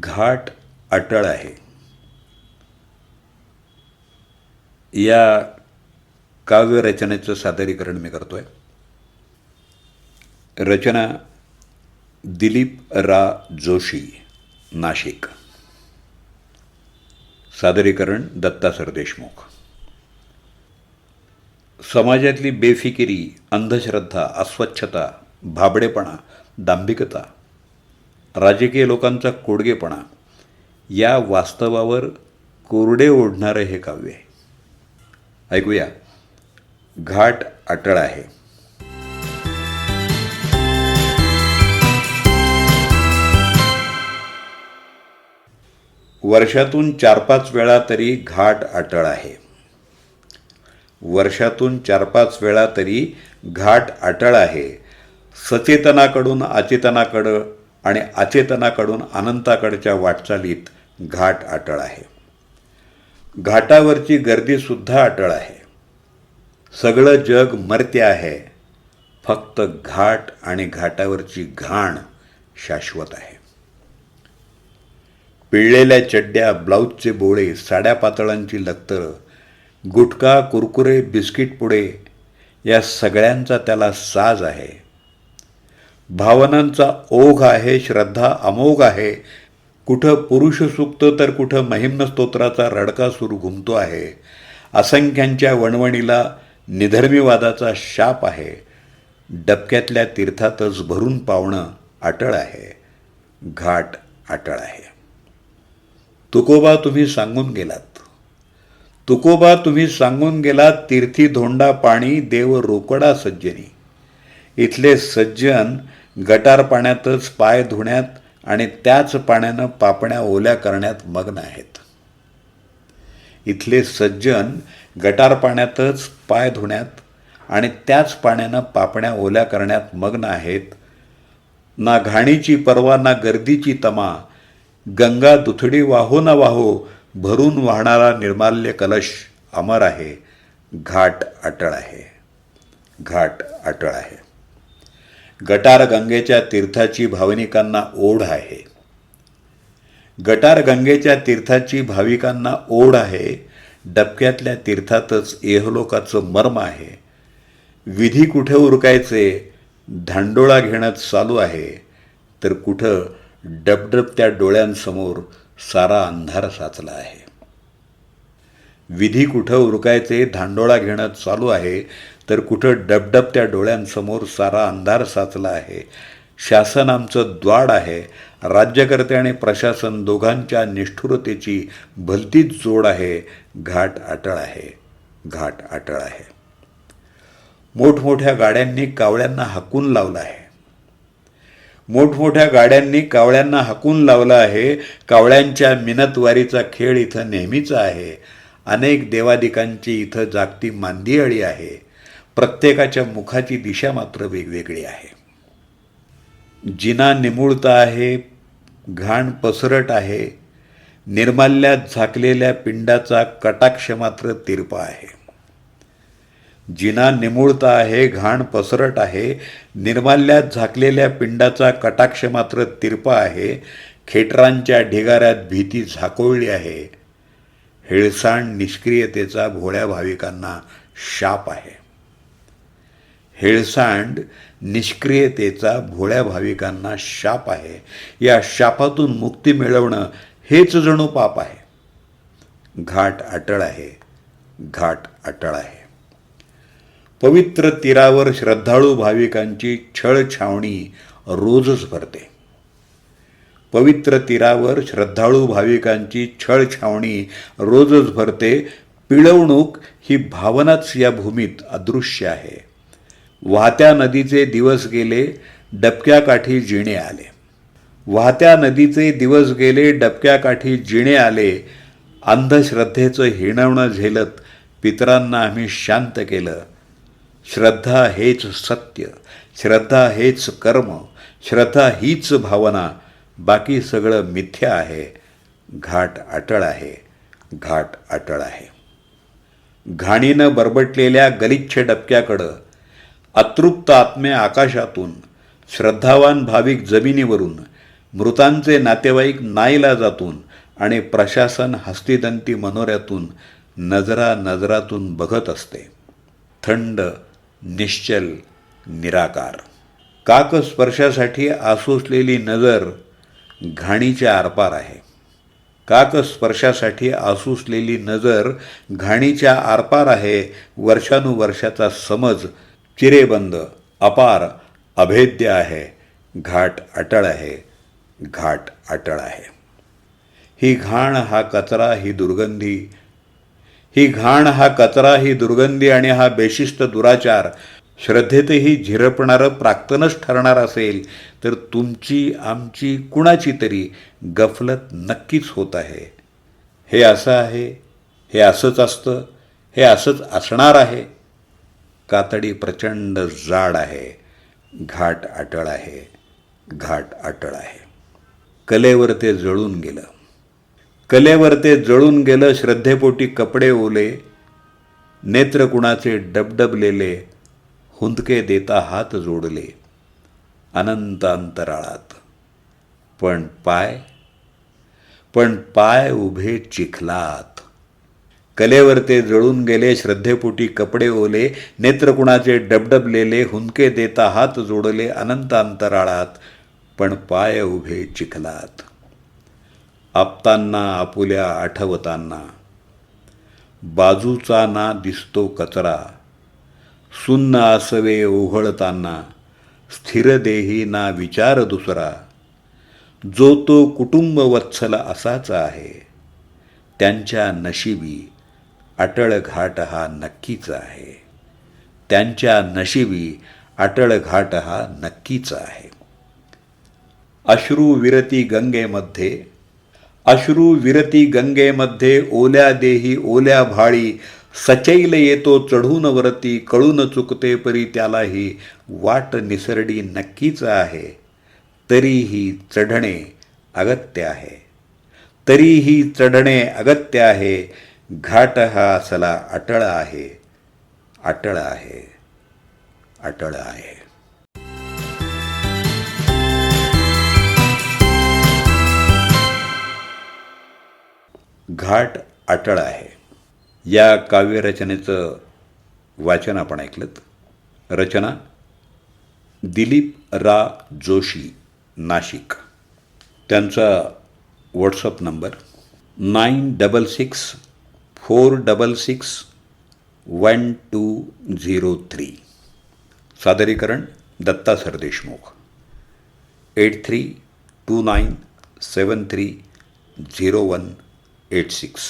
घाट अटळ आहे. या काव्यरचनेचं सादरीकरण मी करतोय. रचना दिलीप रा जोशी नाशिक. सादरीकरण दत्ता सरदेशमुख समाजातली बेफिकिरी अंधश्रद्धा अस्वच्छता भाबडेपणा दांभिकता राजकीय लोकांचा कोडगेपणा या वास्तवावर कोरडे ओढणारं हे काव्य आहे. ऐकूया. घाट अटळ आहे. वर्षातून चार पाच वेळा तरी घाट अटळ आहे. वर्षातून चार पाच वेळा तरी घाट अटळ आहे. सचेतनाकडून अचेतनाकडं आणि अचेतनाकडून अनंताकडच्या वाटचालीत घाट अटळ आहे. घाटावरची गर्दीसुद्धा अटळ आहे. सगळं जग मर्त्य आहे. फक्त घाट आणि घाटावरची घाण शाश्वत आहे. पिळलेल्या चड्ड्या ब्लाऊजचे बोळे साड्या पातळांची लक्तरं गुटखा कुरकुरे बिस्किट पुडे या सगळ्यांचा त्याला साज आहे. भावनांचा ओघ आहे श्रद्धा अमोघ आहे. कुठं पुरुष सुक्त तर कुठं महिम्न स्तोत्राचा रडका सुरू घुमतो आहे. असंख्यांच्या वणवणीला निधर्मीवादाचा शाप आहे. डबक्यातल्या तीर्थातच भरून पावणं अटळ आहे. घाट अटळ आहे. तुकोबा तुम्ही सांगून गेलात. तुकोबा तुम्ही सांगून गेलात तीर्थी धोंडा पाणी देव रोकडा सज्जनी. इथले सज्जन गटार पाण्यातच पाय धुण्यात आणि त्याच पाण्यानं पापण्या ओल्या करण्यात मग्न आहेत. इथले सज्जन गटार पाण्यातच पाय धुण्यात आणि त्याच पाण्यानं पापण्या ओल्या करण्यात मग्न आहेत. ना घाणीची पर्वा ना गर्दीची तमा गंगा दुथडी वाहो ना वाहो भरून वाहणारा निर्माल्य कलश अमर आहे घाट अटळ आहे घाट अटळ आहे. गटार गंगेच्या तीर्थाची भावनिकांना ओढ आहे. गटार गंगेच्या तीर्थाची भाविकांना ओढ आहे. डबक्यातल्या तीर्थातच एहलोकाचं मर्म आहे. विधी कुठे उरकायचे? धांडोळा घेण्यात चालू आहे. तर कुठं? डबडबत्या डोळ्यांसमोर सारा अंधार साचला आहे. विधी कुठं उरकायचे? धांडोळा घेणं चालू आहे. तर कुठं डबडबत्या डोळ्यांसमोर सारा अंधार साचला आहे. शासन आमचं द्वाड आहे. राज्यकर्ते आणि प्रशासन दोघांच्या निष्ठुरतेची भलतीच जोड आहे. घाट अटळ आहे. घाट अटळ आहे. मोठमोठ्या गाड्यांनी कावळ्यांना हाकून लावलं आहे. मोठमोठ्या गाड्यांनी कावळ्यांना हाकून लावलं आहे. कावळ्यांच्या मिनतवारीचा खेळ इथं नेहमीचा आहे. अनेक देवादिकांची इथं जागती मांदियाळी आहे. प्रत्येकाच्या मुखाची दिशा मात्र वेगवेगळी आहे. जिना निमुळता आहे घाण पसरट आहे निर्माल्यात झाकलेल्या पिंडाचा कटाक्ष मात्र तिरपा आहे. जिना निमुळता आहे घाण पसरट आहे निर्माल्यात झाकलेल्या पिंडाचा कटाक्ष मात्र तिरपा आहे खेटरांच्या ढिगाऱ्यात भीती झाकोळली आहे. हेळसाण निष्क्रियतेचा भोळ्या भाविकांना शाप आहे. हेळसांड निष्क्रियतेचा भोळ्या भाविकांना शाप आहे. या शापातून मुक्ती मिळवणं हेच जणू पाप आहे. घाट अटळ आहे. घाट अटळ आहे. पवित्र तीरावर श्रद्धाळू भाविकांची छळ छावणी रोजच भरते. पवित्र तीरावर श्रद्धाळू भाविकांची छळ छावणी रोजच भरते. पिळवणूक ही भावनाच या भूमीत अदृश्य आहे. वाहत्या नदीचे दिवस गेले डबक्याकाठी जिणे आले. वाहत्या नदीचे दिवस गेले डबक्याकाठी जिणे आले. अंधश्रद्धेचं हिणवणं झेलत पितरांना आम्ही शांत केलं. श्रद्धा हेच सत्य श्रद्धा हेच कर्म श्रद्धा हीच भावना. बाकी सगळं मिथ्या आहे घाट अटळ आहे घाट अटळ आहे. घाणीनं बरबटलेल्या गलिच्छ डबक्याकडं अतृप्त आत्म्या आकाशातून श्रद्धावान भाविक जमिनीवरून मृतांचे नातेवाईक नाईलाजातून आणि प्रशासन हस्तिदंती मनोऱ्यातून नजरा नजरातून बघत असते. थंड निश्चल निराकार. काकस्पर्शासाठी आसूसलेली नजर घाणीच्या आरपार आहे. काकस्पर्शासाठी आसुसलेली नजर घाणीच्या आरपार आहे वर्षानुवर्षाचा समज चिरेबंद अपार अभेद्य आहे घाट अटळ आहे घाट अटळ आहे. ही घाण हा कचरा ही दुर्गंधी ही घाण हा कचरा ही दुर्गंधी आणि हा बेशिस्त दुराचार श्रद्धेतही झिरपणारं प्राक्तनच ठरणार असेल तर तुमची आमची कुणाची तरी गफलत नक्कीच होत आहे. हे असं आहे हे असंच असतं हे असंच असणार आहे. कातडी प्रचंड जाड आहे घाट अटळ आहे घाट अटळ आहे. कलेवर ते जळून गेलं. कलेवर ते जळून गेलं श्रद्धेपोटी कपडे ओले नेत्रकुणाचे डबडबलेले हुंदके देता हात जोडले अनंत अंतराळात. पण पाय पण पाय उभे चिखलात. कलेवर ते जळून गेले श्रद्धेपोटी कपडे ओले नेत्रकुणाचे डबडबलेले हुंदके देता हात जोडले अनंत अंतराळात पण पाय उभे चिखलात. आपतांना आपुल्या आठवतांना. बाजूचा ना दिसतो कचरा. सुन्न आसवे ओघळताना. स्थिर देही ना विचार दुसरा. जो तो कुटुंब वत्सल असाच आहे. त्यांच्या नशिबी अटळ घाट हा नक्कीच आहे. त्यांच्या नशिबी अटळ घाट हा नक्कीच आहे. अश्रू विरती गंगेमध्ये अश्रू विरती गंगेमध्ये ओल्या देही ओल्या भाळी सचैल येतो चढून वरती कळून चुकते परी त्यालाही वाट निसरडी नक्कीच आहे. तरीही चढणे अगत्य आहे. तरीही चढणे अगत्य आहे. घाट हा असला अटळ आहे अटळ आहे अटळ आहे. घाट अटळ आहे. या काव्यरचनेचं वाचन आपण ऐकलं रचना दिलीप रा जोशी नाशिक. त्यांचा WhatsApp number nine double six four double six one two zero three. सादरीकरण Datta Sardeshmukh eight three two nine seven three zero one eight six.